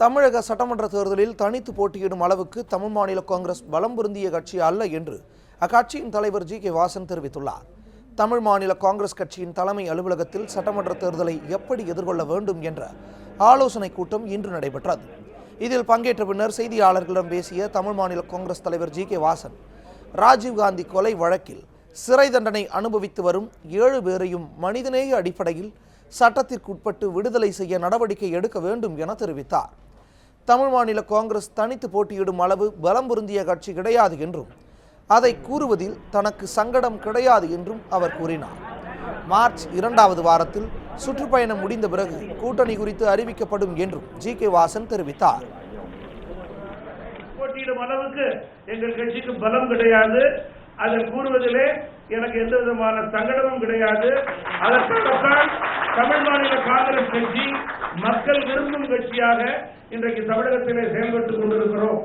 தமிழக சட்டமன்ற தேர்தலில் தனித்து போட்டியிடும் அளவுக்கு தமிழ் மாநில காங்கிரஸ் பலம் பொருந்திய கட்சி அல்ல என்று அக்கட்சியின் தலைவர் ஜி கே வாசன் தெரிவித்துள்ளார். தமிழ் மாநில காங்கிரஸ் கட்சியின் தலைமை அலுவலகத்தில் சட்டமன்ற தேர்தலை எப்படி எதிர்கொள்ள வேண்டும் என்ற ஆலோசனை கூட்டம் இன்று நடைபெற்றது. இதில் பங்கேற்ற பின்னர் செய்தியாளர்களிடம் பேசிய தமிழ் மாநில காங்கிரஸ் தலைவர் ஜி கே வாசன் ராஜீவ்காந்தி கொலை வழக்கில் சிறை தண்டனை அனுபவித்து வரும் ஏழு பேரையும் மனிதநேய அடிப்படையில் சட்டத்திற்குட்பட்டு விடுதலை செய்ய நடவடிக்கை எடுக்க வேண்டும் என தெரிவித்தார். தமிழ் மாநில காங்கிரஸ் தனித்து போட்டியிடும் அளவு பலம் பொருந்திய கட்சி கிடையாது என்றும் அதை கூறுவதில் தனக்கு சங்கடம் கிடையாது என்றும் அவர் கூறினார். மார்ச் இரண்டாவது வாரத்தில் சுற்றுப்பயணம் முடிந்த பிறகு கூட்டணி குறித்து அறிவிக்கப்படும் என்றும் ஜி. கே. வாசன் தெரிவித்தார். போட்டியிடும் அளவுக்கு எங்கள் கட்சிக்கு பலம் கிடையாது. அதை கூறுவதிலே எனக்கு எந்த விதமான சங்கடமும் கிடையாது. அதற்காகத்தான் தமிழ் மாநில காங்கிரஸ் கட்சி மக்கள் விரும்பும் கட்சியாக இன்றைக்கு தமிழகத்திலே செயல்பட்டுக் கொண்டிருக்கிறோம்.